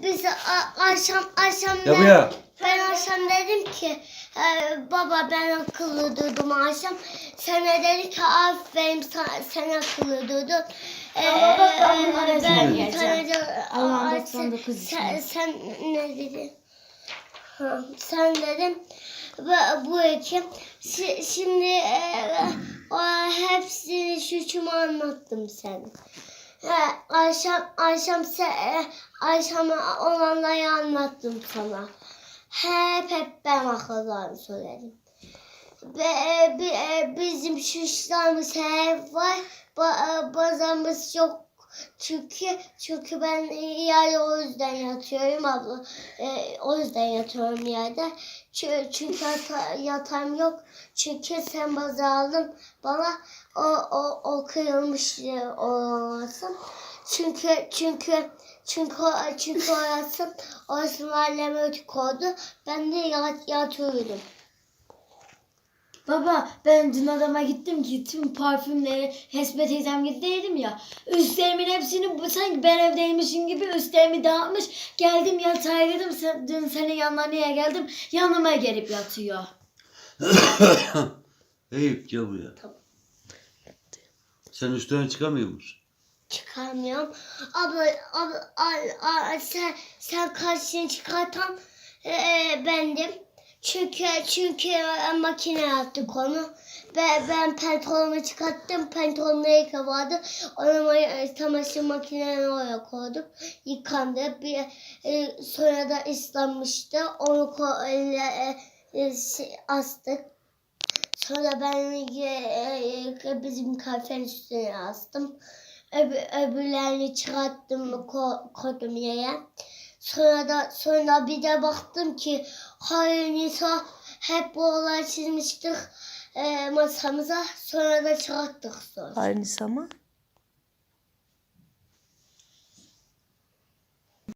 e, biz a- akşam akşam Ya buraya. ben akşam dedim ki e, baba ben akıllı durdum akşam. Sen de dedi ki aferin sen, sen akıllı durdun. E, Ama bak ben bunlara ben ezber bir geleceğim. tane de- Allah'ın Aa, 99 sen, sen ne dedin? Ha, sen dedim ve bu iki Şi- şimdi e, o hepsini suçumu anlattım sana. Ha, akşam akşam e, akşam olanları anlattım sana. Hep hep ben akıllarını söyledim. Ve e, e, bizim suçlarımız hep var. Ba, bazımız yok. Çünkü çünkü ben yerde o yüzden yatıyorum abla. E, o yüzden yatıyorum yerde. Çünkü, yata, yatağım yok. Çünkü sen bazı aldın bana o o o kırılmış e, olmasın. Çünkü çünkü çünkü çünkü orası orası mahalleme koydu. Ben de yat, yatıyordum. Baba ben dün adama gittim ki tüm parfümleri Hesbe teyzem gittiydim ya. Üstlerimin hepsini sanki ben evdeymişim gibi üstlerimi dağıtmış. Geldim yatağa girdim. Sen, dün senin yanına niye geldim? Yanıma gelip yatıyor. Eyüp gel buraya. Tamam. Sen üstüne çıkamıyor musun? Çıkarmıyorum. Abla, abla, a- a- sen, sen karşını çıkartan e, bendim. Çünkü çünkü e, makine yaptık onu. Ben, ben pantolonumu çıkarttım. Pantolonunu yıkamadı. Onu ma- çamaşır makinesine oraya koyduk. Yıkandı. Bir, e, sonra da ıslanmıştı. Onu ko- e, e, e, astık. Sonra ben e, e, bizim kafenin üstüne astım. Öbür, öbürlerini çıkarttım ko- koydum yere. Sonra da sonra bir de baktım ki hayır hep bu olay çizmiştik e, masamıza. Sonra da çıkarttık sonra. Aynısı ama.